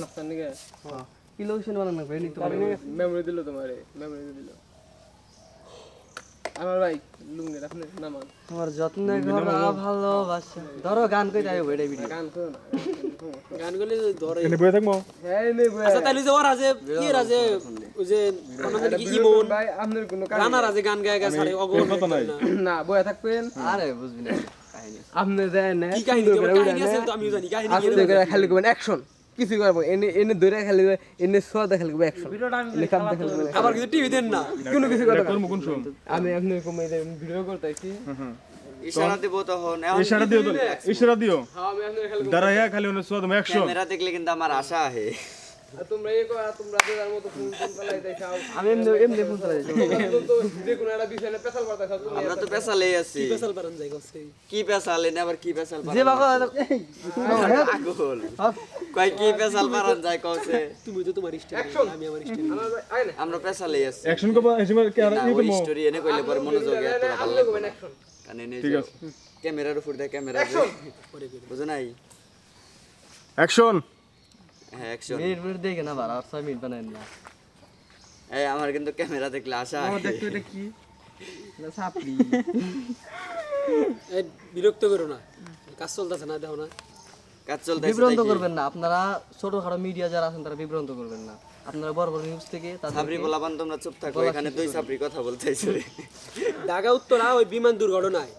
নাস্তার নিকে কি লোকেশন বানানো ভাই নিতে পারি মেমোরি দিল তোমারে মেমোরি দিল আমার ভাই লুঙ্গি আপনি নামান তোমার যত্ন করা ভালোবাসা ধরো গান কই যাই ভিডিও গান না গানগুলি ধরে এনে হ্যাঁ নেই ভাই আচ্ছা তাহলে যে ওরা যে কি রাজে ওই যে আমাদের কি ইমন ভাই আপনার কোনো কাজ রানা রাজে গান গায় গায় সারে অগর কথা নাই। না বয়ে থাকবেন আরে বুঝবি না কাহিনী আপনি যায় না কি কাহিনী আছে তো জানি কাহিনী কি খালি করবেন অ্যাকশন কিছু করব। এনে এনে ধরে খালি এনে সোয়া দেখালি করব। একশো দেখালি আবার কিছু টিভি দেন না। কোনো কিছু মুকুন আমি আপনার কমে ভিডিও করতেছি। ইশারা দিব তখন। ইশারা দিও ইশারা দিও। হ্যাঁ আমি আপনার খালি দাঁড়াইয়া খালি ওনে সোয়াদ অ্যাকশন ক্যামেরা দেখলে কিন্তু আমার আশা আহে। আর তোমরা এই করা তোমরা যার মতো ফোন ফোন চালাই দেখাও আমি এমনি এমনি ফোন চালাই তো যে কোনো একটা বিষয়ে পেছাল পাতা খাও আমরা তো পেশালেই আছি। স্পেশাল পারান যাই গছে কি পেশাল এনে আবার কি যে বাবা কি পেশাল পারান যায় কওছে তুমি তো তোমার আমি আমার স্টাইল আমার ভাই আমরা পেশালেই আছি। অ্যাকশন করবা এসে কি আর না, ই স্টোরি এনে কইলে পরে মনোযোগ এত আপনি করবেন অ্যাকশন কানে নেই ঠিক আছে। ক্যামেরার উপর দিয়ে ক্যামেরা বুঝো নাই? অ্যাকশন হ্যাঁ অ্যাকশন মিনিট মিনিট দেখে না বার আর ছয় মিনিট বানাই না এই আমার কিন্তু এটা কি? না সাপড়ি এই বিরক্ত করো না। কাজ চলতেছে না দেখো না। কাজ বিভ্রান্ত করবেন না আপনারা ছোটখাটো মিডিয়া যারা আছেন তারা বিভ্রান্ত করবেন না। আপনারা বড় বড় নিউজ থেকে সাবরি বলাবান তোমরা চুপ থাকো এখানে দুই সাবরি কথা বলতেছে। ঢাকা উত্তরা ওই বিমান দুর্ঘটনায়।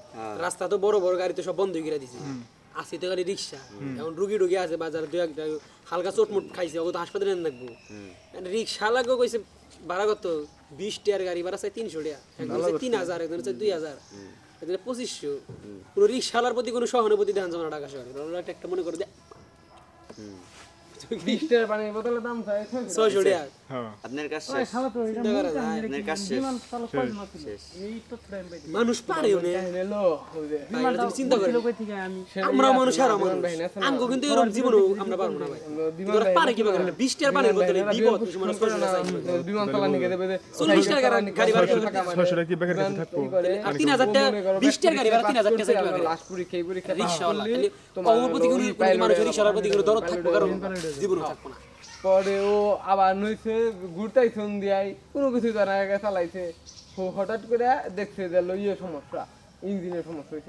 রাস্তা তো বড় বড় গাড়ি তো সব বন্ধ করে দিছে। আসি তো গাড়ি রিক্সা। এখন রুগী রুগী আছে বাজার দু একটা হালকা চোটমুট খাইছে ও তো হাসপাতালে এনে রাখব রিক্সা লাগো কইছে ভাড়া কত? বিশ টিয়ার গাড়ি ভাড়া চাই তিনশো টিয়া একজন তিন হাজার একজন হচ্ছে দুই হাজার। একজন পঁচিশশো। পুরো রিক্সাওয়ালার প্রতি কোনো সহানুভূতি দেখান যাবে না ঢাকা শহরে। একটা মনে করো দেয় বিশ পানির বোতলের দাম চাই ছয়শো টাকা। হ্যাঁ। আপনার কাজ শেষ। চিন্তা করা যায় আপনার কাজ শেষ। শেষ। মানুষ পারে উনি লো ভাই, এটা তুমি চিন্তা করে আমরাও মানুষ আর মানুষ। আমগো কিন্তু এরকম জীবন আমরা পারব না ভাই। তোরা পারে কি করে বিশ টাকার পানির বোতলে বিপদ কিছু মানুষ করে না বিমান চালা নিকে দেবে চল্লিশ টাকা গাড়ি ভাড়া করে ছয়শো টাকা কি বেকার কাছে থাকব। আর তিন হাজার টাকা বিশ টাকার গাড়ি ভাড়া তিন হাজার টাকা চাইতে লাস্ট পরীক্ষা এই পরীক্ষা রিক্সাওয়ালা তাহলে অমর প্রতি কোনো মানুষের রিক্সাওয়ালার প্রতি কোনো দরদ থাকব কারণ জীবনও থাকব না। পরে ও আবার নইছে ঘুরতাইছে দিয়াই কোনো কিছু জানা চালাইছে। ও হঠাৎ করে দেখছে যে লইয়ে সমস্যা ইঞ্জিনের সমস্যা হয়েছে